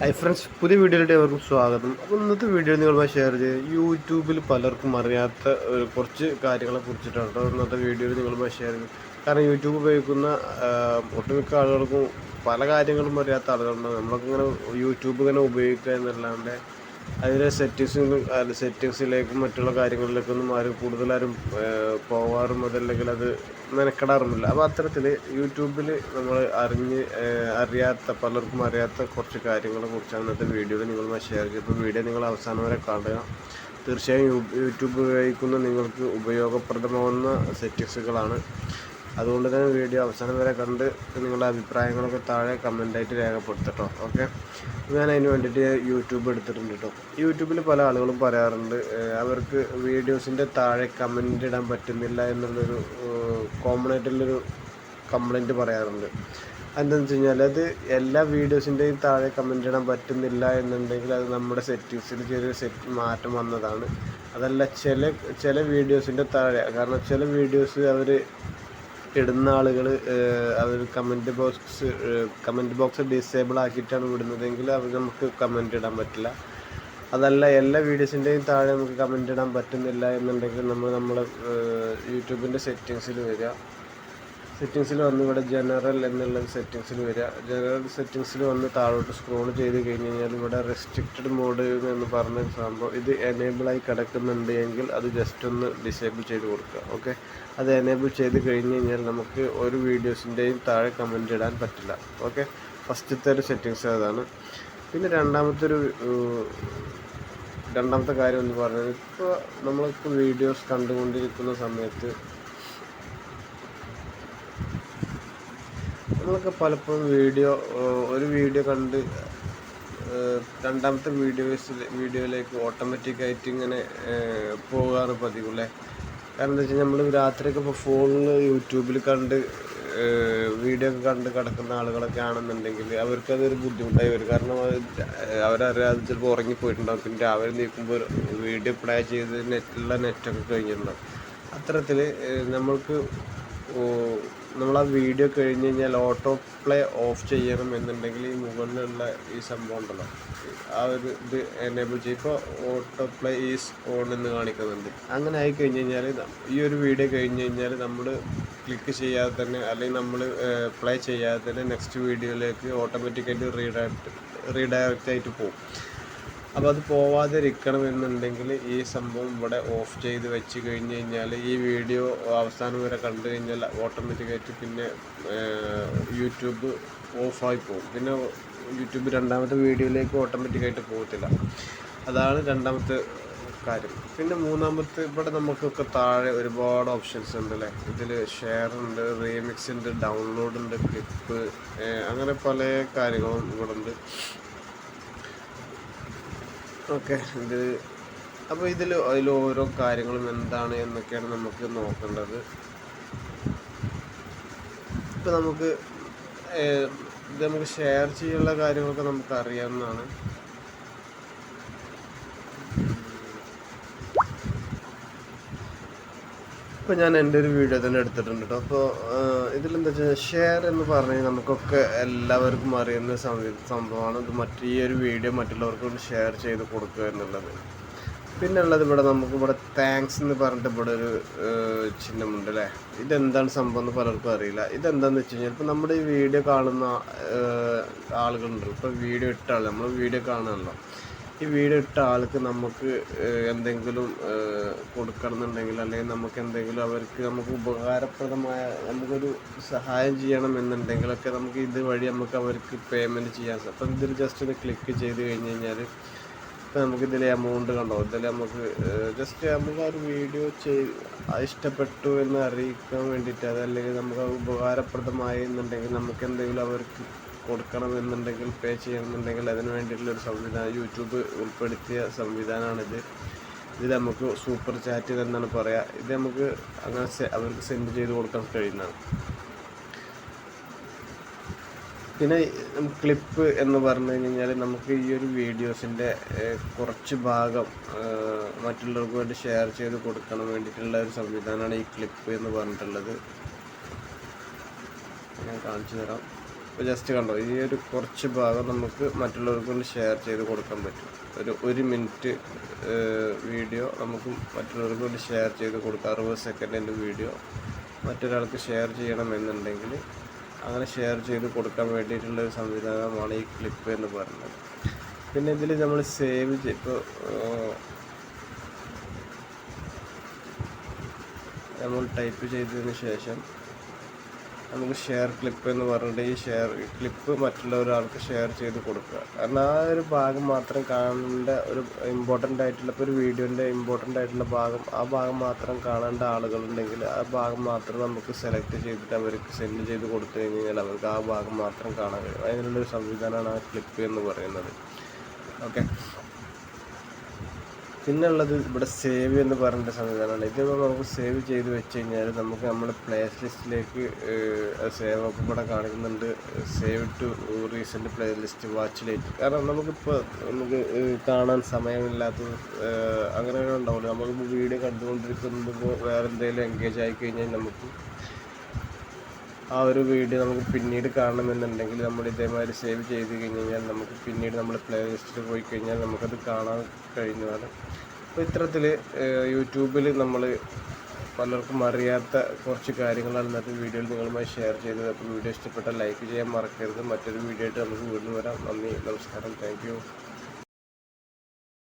Hi friends പുതിയ വീഡിയോയിലേക്ക് ഏവർക്കും സ്വാഗതം. അപ്പോൾ ഇന്നത്തെ വീഡിയോ നിങ്ങളുമായി ഷെയർ ചെയ്ത് യൂട്യൂബിൽ പലർക്കും അറിയാത്ത കുറച്ച് കാര്യങ്ങളെ കുറിച്ചിട്ടാണ് കേട്ടോ ഇന്നത്തെ വീഡിയോയിൽ നിങ്ങളുമായി ഷെയർ ചെയ്ത് കാരണം യൂട്യൂബ് ഉപയോഗിക്കുന്ന ഒട്ടുമിക്ക ആളുകൾക്കും പല കാര്യങ്ങളും അറിയാത്ത ആളുകളുണ്ട്. നമ്മളൊക്കെ ഇങ്ങനെ യൂട്യൂബ് ഇങ്ങനെ ഉപയോഗിക്കുക എന്നല്ലാണ്ട് അതിലെ സെറ്റിങ്സിലും സെറ്റിങ്സിലേക്കും മറ്റുള്ള കാര്യങ്ങളിലേക്കൊന്നും ആരും കൂടുതലാരും പോവാറും അതല്ലെങ്കിൽ അത് മെനക്കെടാറുമില്ല. അപ്പോൾ അത്തരത്തിൽ യൂട്യൂബിൽ നമ്മൾ അറിഞ്ഞ് അറിയാത്ത പലർക്കും അറിയാത്ത കുറച്ച് കാര്യങ്ങളെ കുറിച്ചാണ് ഇന്നത്തെ വീഡിയോയിൽ നിങ്ങളുമായി ഷെയർ ചെയ്തത്. വീഡിയോ നിങ്ങൾ അവസാനം വരെ കാണുക. തീർച്ചയായും യൂട്യൂബ് ഉപയോഗിക്കുന്ന നിങ്ങൾക്ക് ഉപയോഗപ്രദമാവുന്ന സെറ്റിങ്സുകളാണ് അതുകൊണ്ട് തന്നെ വീഡിയോ അവസാനം വരെ കണ്ട് നിങ്ങളുടെ അഭിപ്രായങ്ങളൊക്കെ താഴെ കമന്റായിട്ട് രേഖപ്പെടുത്തട്ടോ ഓക്കെ ഞാൻ അതിന് വേണ്ടിയിട്ട് യൂട്യൂബ് എടുത്തിട്ടുണ്ട് കേട്ടോ യൂട്യൂബിൽ പല ആളുകളും പറയാറുണ്ട് അവർക്ക് വീഡിയോസിന്റെ താഴെ കമന്റ് ഇടാൻ പറ്റുന്നില്ല എന്നുള്ളൊരു കോമൺ ആയിട്ടുള്ളൊരു കംപ്ലൈന്റ് പറയാറുണ്ട്. എന്താണെന്ന് വെച്ച് കഴിഞ്ഞാൽ അത് എല്ലാ വീഡിയോസിന്റെയും താഴെ കമന്റ് ഇടാൻ പറ്റുന്നില്ല എന്നുണ്ടെങ്കിൽ അത് നമ്മുടെ സെറ്റിങ്സിൽ ചെറിയ സെറ്റ് മാറ്റം വന്നതാണ്. അതല്ല ചില ചില വീഡിയോസിന്റെ താഴെ കാരണം ചില വീഡിയോസ് അവർ ഇടുന്ന ആളുകൾ അവർ comment box comment box disable ആക്കിയിട്ടാണ് വിടുന്നതെങ്കിൽ അവർ നമുക്ക് കമന്റ് ഇടാൻ പറ്റില്ല. അതല്ല എല്ലാ വീഡിയോസിന്റെയും താഴെ നമുക്ക് കമന്റ് ഇടാൻ പറ്റുന്നില്ല എന്നുണ്ടെങ്കിൽ നമ്മൾ നമ്മളെ യൂട്യൂബിന്റെ സെറ്റിങ്സിൽ വരിക. സെറ്റിങ്സിൽ വന്ന് ഇവിടെ ജനറൽ എന്നുള്ള സെറ്റിങ്സിൽ വരിക. ജനറൽ സെറ്റിങ്സിൽ വന്ന് താഴോട്ട് സ്ക്രോൾ ചെയ്ത് കഴിഞ്ഞ് കഴിഞ്ഞാൽ ഇവിടെ റെസ്ട്രിക്റ്റഡ് മോഡ് എന്ന് പറഞ്ഞ സംഭവം ഇത് എനേബിളായി കിടക്കുന്നുണ്ട് എങ്കിൽ അത് ജസ്റ്റ് ഒന്ന് ഡിസേബിൾ ചെയ്ത് കൊടുക്കുക. ഓക്കെ അത് എനേബിൾ ചെയ്ത് കഴിഞ്ഞ് കഴിഞ്ഞാൽ നമുക്ക് ഒരു വീഡിയോസിന്റെയും താഴെ കമന്റ് ഇടാൻ പറ്റില്ല. ഓക്കെ ഫസ്റ്റത്തെ ഒരു സെറ്റിങ്സ് അതാണ്. പിന്നെ രണ്ടാമത്തെ ഒരു രണ്ടാമത്തെ കാര്യം എന്ന് പറഞ്ഞാൽ ഇപ്പോൾ നമ്മൾക്ക് വീഡിയോസ് കണ്ടുകൊണ്ടിരിക്കുന്ന സമയത്ത് നമ്മളൊക്കെ പലപ്പോഴും വീഡിയോ ഒരു വീഡിയോ കണ്ട് രണ്ടാമത്തെ വീഡിയോസ് വീഡിയോയിലേക്ക് ഓട്ടോമാറ്റിക്കായിട്ട് ഇങ്ങനെ പോകാറ് പതിവ് അല്ലേ കാരണം എന്താ വെച്ചാൽ നമ്മൾ രാത്രിയൊക്കെ ഇപ്പോൾ ഫോണിൽ യൂട്യൂബിൽ കണ്ട് വീഡിയോ ഒക്കെ കണ്ട് കിടക്കുന്ന ആളുകളൊക്കെ ആണെന്നുണ്ടെങ്കിൽ അവർക്കതൊരു ബുദ്ധിമുട്ടായി വരും. കാരണം അവരറിയാതെ ചിലപ്പോൾ ഉറങ്ങിപ്പോയിട്ടുണ്ടാവും. പിന്നെ രാവിലെ നീക്കുമ്പോൾ വീഡിയോ പ്ലേ ചെയ്ത് നെറ്റുള്ള നെറ്റൊക്കെ കഴിഞ്ഞിട്ടുണ്ടാവും. അത്തരത്തിൽ നമ്മൾക്ക് നമ്മൾ ആ വീഡിയോ കഴിഞ്ഞ് കഴിഞ്ഞാൽ ഓട്ടോ പ്ലേ ഓഫ് ചെയ്യണം എന്നുണ്ടെങ്കിൽ ഈ മുകളിലുള്ള ഈ സംഭവം ഉണ്ടല്ലോ. ആ ഒരു ഇത് എനേബിൾ ചെയ്യും. ഇപ്പോൾ ഓട്ടോ പ്ലേ ഈസ് ഓൺ എന്ന് കാണിക്കുന്നുണ്ട്. അങ്ങനെ ആയി കഴിഞ്ഞ് കഴിഞ്ഞാൽ ഈ ഒരു വീഡിയോ കഴിഞ്ഞ് കഴിഞ്ഞാൽ നമ്മൾ ക്ലിക്ക് ചെയ്യാതെ തന്നെ അല്ലെങ്കിൽ നമ്മൾ പ്ലേ ചെയ്യാതെ തന്നെ നെക്സ്റ്റ് വീഡിയോയിലേക്ക് ഓട്ടോമാറ്റിക്കായിട്ട് റീഡയറക്റ്റ് റീഡയറക്റ്റ് ആയിട്ട് പോകും. അപ്പോൾ അത് പോവാതിരിക്കണം എന്നുണ്ടെങ്കിൽ ഈ സംഭവം ഇവിടെ ഓഫ് ചെയ്ത് വെച്ച് കഴിഞ്ഞ് കഴിഞ്ഞാൽ ഈ വീഡിയോ അവസാനം വരെ കണ്ടു കഴിഞ്ഞാൽ ഓട്ടോമാറ്റിക്കായിട്ട് പിന്നെ യൂട്യൂബ് ഓഫായി പോകും. പിന്നെ യൂട്യൂബ് രണ്ടാമത്തെ വീഡിയോയിലേക്ക് ഓട്ടോമാറ്റിക്കായിട്ട് പോകത്തില്ല. അതാണ് രണ്ടാമത്തെ കാര്യം. പിന്നെ മൂന്നാമത്തെ ഇവിടെ നമുക്കൊക്കെ താഴെ ഒരുപാട് ഓപ്ഷൻസ് ഉണ്ട് അല്ലേ ഇതിൽ ഷെയർ ഉണ്ട് റീമിക്സ് ഉണ്ട് ഡൗൺലോഡ് ഉണ്ട് ക്ലിപ്പ് അങ്ങനെ പല കാര്യങ്ങളും ഇവിടെ ഉണ്ട് ഓക്കെ. ഇത് അപ്പോൾ ഇതിൽ അതിൽ ഓരോ കാര്യങ്ങളും എന്താണ് എന്നൊക്കെയാണ് നമുക്ക് നോക്കേണ്ടത്. ഇപ്പം നമുക്ക് ഇത് നമുക്ക് ഷെയർ ചെയ്യാനുള്ള കാര്യങ്ങളൊക്കെ നമുക്ക് അറിയാവുന്നതാണ്. ഇപ്പോൾ ഞാൻ എന്റെ ഒരു വീഡിയോ തന്നെ എടുത്തിട്ടുണ്ട് കേട്ടോ അപ്പോൾ ഇതിലെന്താ വെച്ചാൽ ഷെയർ എന്ന് പറഞ്ഞാൽ നമുക്കൊക്കെ എല്ലാവർക്കും അറിയുന്ന സംഭവമാണ്. ഇത് മറ്റു ഈ ഒരു വീഡിയോ മറ്റുള്ളവർക്ക് ഷെയർ ചെയ്ത് കൊടുക്കുക എന്നുള്ളത്. പിന്നെ ഉള്ളത് ഇവിടെ നമുക്ക് ഇവിടെ താങ്ക്സ് എന്ന് പറഞ്ഞിട്ട് ഇവിടെ ഒരു ചിഹ്നമുണ്ട് അല്ലേ ഇതെന്താണ് സംഭവം എന്ന് പലർക്കും അറിയില്ല. ഇതെന്താന്ന് വെച്ച് കഴിഞ്ഞാൽ ഇപ്പോൾ നമ്മുടെ ഈ വീഡിയോ കാണുന്ന ആളുകളുണ്ടല്ലോ ആളുകളുണ്ട്. ഇപ്പോൾ വീഡിയോ ഇട്ടാൽ നമ്മൾ വീഡിയോ കാണുമല്ലോ ഈ വീഡിയോ ഇട്ട ആൾക്ക് നമുക്ക് എന്തെങ്കിലും കൊടുക്കണം എന്നുണ്ടെങ്കിൽ അല്ലെങ്കിൽ നമുക്ക് എന്തെങ്കിലും അവർക്ക് നമുക്ക് ഉപകാരപ്രദമായ നമുക്കൊരു സഹായം ചെയ്യണം എന്നുണ്ടെങ്കിലൊക്കെ നമുക്ക് ഇത് വഴി നമുക്ക് അവർക്ക് പേയ്മെന്റ് ചെയ്യാൻ സാധിക്കും അപ്പം ഇതിൽ ജസ്റ്റ് ഒന്ന് ക്ലിക്ക് ചെയ്ത് കഴിഞ്ഞ് കഴിഞ്ഞാൽ ഇപ്പം നമുക്കിതിലെ എമൗണ്ട് കണ്ടോ? ഇതിൽ നമുക്ക് ജസ്റ്റ് നമുക്ക് ആ ഒരു വീഡിയോ ചെയ് ഇഷ്ടപ്പെട്ടു എന്ന് അറിയിക്കാൻ വേണ്ടിയിട്ട് അതല്ലെങ്കിൽ നമുക്ക് ഉപകാരപ്രദമായി എന്നുണ്ടെങ്കിൽ നമുക്ക് എന്തെങ്കിലും അവർക്ക് കൊടുക്കണം എന്നുണ്ടെങ്കിൽ പേ ചെയ്യണമെന്നുണ്ടെങ്കിൽ അതിന് വേണ്ടിയിട്ടുള്ള ഒരു സംവിധാനം യൂട്യൂബ് ഉൾപ്പെടുത്തിയ സംവിധാനമാണിത്. ഇത് നമുക്ക് സൂപ്പർ ചാറ്റ് എന്നാണ് പറയുക ഇത് നമുക്ക് അങ്ങനെ അവർക്ക് സെൻഡ് ചെയ്ത് കൊടുക്കാൻ കഴിയുന്നതാണ്. പിന്നെ ക്ലിപ്പ് എന്ന് പറഞ്ഞു കഴിഞ്ഞാൽ നമുക്ക് ഈ ഒരു വീഡിയോസിന്റെ കുറച്ച് ഭാഗം മറ്റുള്ളവർക്ക് വേണ്ടി ഷെയർ ചെയ്ത് കൊടുക്കണം വേണ്ടിയിട്ടുള്ള ഒരു സംവിധാനമാണ് ഈ ക്ലിപ്പ് എന്ന് പറഞ്ഞിട്ടുള്ളത്. ഞാൻ കാണിച്ചു തരാം. ഇപ്പോൾ ജസ്റ്റ് കണ്ടോ ഈ ഒരു കുറച്ച് ഭാഗം നമുക്ക് മറ്റുള്ളവർക്ക് ഷെയർ ചെയ്ത് കൊടുക്കാൻ പറ്റും. ഒരു ഒരു മിനിറ്റ് വീഡിയോ നമുക്ക് മറ്റുള്ളവർക്ക് വേണ്ടി ഷെയർ ചെയ്ത് കൊടുക്കാം. അറുപത് സെക്കൻഡിന്റെ വീഡിയോ മറ്റൊരാൾക്ക് ഷെയർ ചെയ്യണമെന്നുണ്ടെങ്കിൽ അങ്ങനെ ഷെയർ ചെയ്ത് കൊടുക്കാൻ വേണ്ടിയിട്ടുള്ള ഒരു സംവിധാനമാണ് ഈ ക്ലിപ്പ് എന്ന് പറയുന്നത്. പിന്നെ ഇതിൽ നമ്മൾ സേവ് ഇപ്പോൾ നമ്മൾ ടൈപ്പ് ചെയ്തതിന് ശേഷം നമുക്ക് ഷെയർ ക്ലിപ്പ് എന്ന് പറഞ്ഞിട്ട് ഈ ഷെയർ ക്ലിപ്പ് മറ്റുള്ള ഒരാൾക്ക് ഷെയർ ചെയ്ത് കൊടുക്കുക. കാരണം ആ ഒരു ഭാഗം മാത്രം കാണേണ്ട ഒരു ഇമ്പോർട്ടന്റ് ആയിട്ടുള്ള ഇപ്പോൾ ഒരു വീഡിയോന്റെ ഇമ്പോർട്ടന്റ് ആയിട്ടുള്ള ഭാഗം ആ ഭാഗം മാത്രം കാണേണ്ട ആളുകളുണ്ടെങ്കിൽ ആ ഭാഗം മാത്രം നമുക്ക് സെലക്ട് ചെയ്തിട്ട് അവർക്ക് സെൻഡ് ചെയ്ത് കൊടുത്തു കഴിഞ്ഞാൽ അവർക്ക് ആ ഭാഗം മാത്രം കാണാൻ കഴിയും. അതിനുള്ളൊരു സംവിധാനമാണ് ആ ക്ലിപ്പ് എന്ന് പറയുന്നത്. ഓക്കെ പിന്നെ ഉള്ളത് ഇവിടെ സേവ് എന്ന് പറഞ്ഞ സംവിധാനമാണ് ഇത് നമുക്ക് സേവ് ചെയ്ത് വെച്ച് കഴിഞ്ഞാൽ നമുക്ക് നമ്മുടെ പ്ലേസ് ലിസ്റ്റിലേക്ക് സേവ് ഒക്കെ ഇവിടെ കാണിക്കുന്നുണ്ട്. Save to recent playlist watch late കാരണം നമുക്കിപ്പോൾ നമുക്ക് കാണാൻ സമയമില്ലാത്ത അങ്ങനെ ഉണ്ടാവില്ല. നമ്മളിപ്പോൾ വീഡിയോ കണ്ടുകൊണ്ടിരിക്കുമ്പോൾ വേറെ എന്തെങ്കിലും എൻഗേജ് ആയി കഴിഞ്ഞാൽ നമുക്ക് ആ ഒരു വീഡിയോ നമുക്ക് പിന്നീട് കാണണമെന്നുണ്ടെങ്കിൽ നമ്മൾ ഇതേമാതിരി സേവ് ചെയ്ത് കഴിഞ്ഞ് കഴിഞ്ഞാൽ നമുക്ക് പിന്നീട് നമ്മൾ പ്ലേ ലിസ്റ്റിൽ പോയി കഴിഞ്ഞാൽ നമുക്കത് കാണാൻ കഴിയുന്നതാണ്. അപ്പോൾ ഇത്തരത്തിൽ യൂട്യൂബിൽ നമ്മൾ പലർക്കും അറിയാത്ത കുറച്ച് കാര്യങ്ങളാണ് ഇന്നത്തെ വീഡിയോയിൽ നിങ്ങളുമായി ഷെയർ ചെയ്തത്. അപ്പോൾ വീഡിയോ ഇഷ്ടപ്പെട്ടാൽ ലൈക്ക് ചെയ്യാൻ മറക്കരുത്. മറ്റൊരു വീഡിയോ ആയിട്ട് നമുക്ക് വീണ്ടും വരാം. നന്ദി നമസ്കാരം. താങ്ക്